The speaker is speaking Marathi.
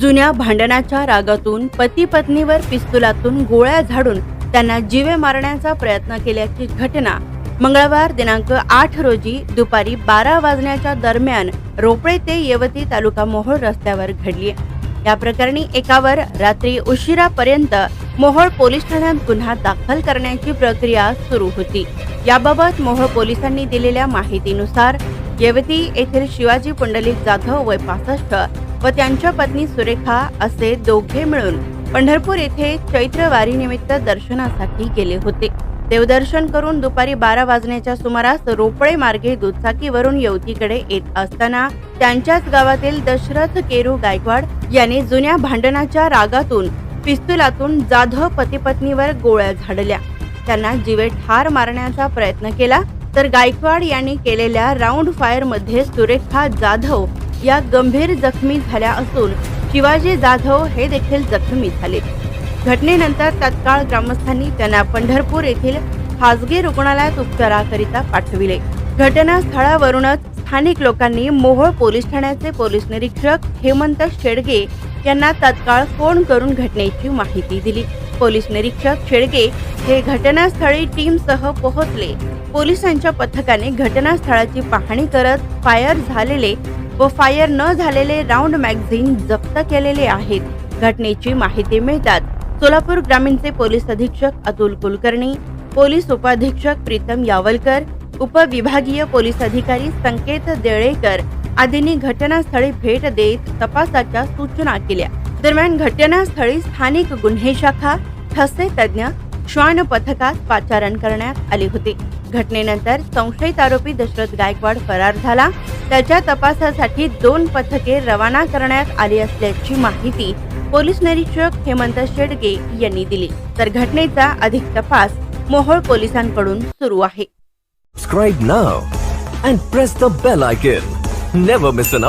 जुन्या भांडणाच्या रागातून पती पत्नीवर पिस्तुलातून गोळ्या झाडून त्यांना जीवे मारण्याचा प्रयत्न केल्याची घटना मंगळवार दिनांक आठ रोजी दुपारी बारा वाजण्याच्या दरम्यान रोपळे ते येवती तालुका मोहोळ रस्त्यावर घडली. या प्रकरणी एकावर रात्री उशिरापर्यंत मोहोळ पोलीस ठाण्यात गुन्हा दाखल करण्याची प्रक्रिया सुरू होती. याबाबत मोहोळ पोलिसांनी दिलेल्या माहितीनुसार येवती येथील शिवाजी पुंडलिक जाधव वय पासष्ट व त्यांच्या पत्नी सुरेखा असे दोघे मिळून पंढरपूर येथे चैत्र वारीनिमित्त दर्शनासाठी गेले होते. देवदर्शन करून दुपारी बारा वाजण्याच्या सुमारास रोपळे मार्गे दुचाकीवरून येवतीकडे येत असताना त्यांच्याच गावातील दशरथ केरू गायकवाड यांनी जुन्या भांडणाच्या रागातून पिस्तुलातून जाधव पतीपत्नीवर गोळ्या झाडल्या. त्यांना जीवे ठार मारण्याचा प्रयत्न केला तर गायकवाड यांनी केलेल्या राऊंड फायरमध्ये सुरेखा जाधव या गंभीर जखमी झाल्या असून शिवाजी जाधव हे देखील जखमी झाले. घटनेनंतर तत्काळ ग्रामस्थांनी त्यांना पंढरपूर येथील खासगी रुग्णालयात उपचाराकरिता पाठविले. घटनास्थळावरूनच स्थानिक लोकांनी मोहोळ पोलीस ठाण्याचे पोलीस निरीक्षक हेमंत शेडगे यांना तत्काळ फोन करून घटनेची माहिती दिली. पोलीस निरीक्षक शेडगे हे घटनास्थळी टीमसह पोहोचले. पोलिसांच्या पथकाने घटनास्थळाची पाहणी करत फायर झालेले व फायर न झालेले राऊंड मॅगझिन जप्त केलेले आहेत. घटनेची माहिती मिळतात. सोलापूर ग्रामीणचे पोलीस अधीक्षक अतुल कुलकर्णी पोलीस उपाधीक्षक प्रीतम यावलकर उपविभागीय पोलीस अधिकारी संकेत देळेकर आदींनी घटनास्थळी भेट देत तपासाच्या सूचना केल्या. दरम्यान घटनास्थळी स्थानिक गुन्हे शाखा ठसे तज्ज्ञ श्वान पथकात पाचारण करण्यात आले होते घटनेनंतर संशयित आरोपी दशरथ गायकवाड फरार झाला त्याच्या तपासासाठी दोन पथके रवाना करण्यात आली असल्याची माहिती पोलीस निरीक्षक हेमंत शेडगे यांनी दिली तर घटनेचा अधिक तपास मोहोळ पोलिसांकडून सुरू आहे Subscribe now and press the bell icon. Never miss an.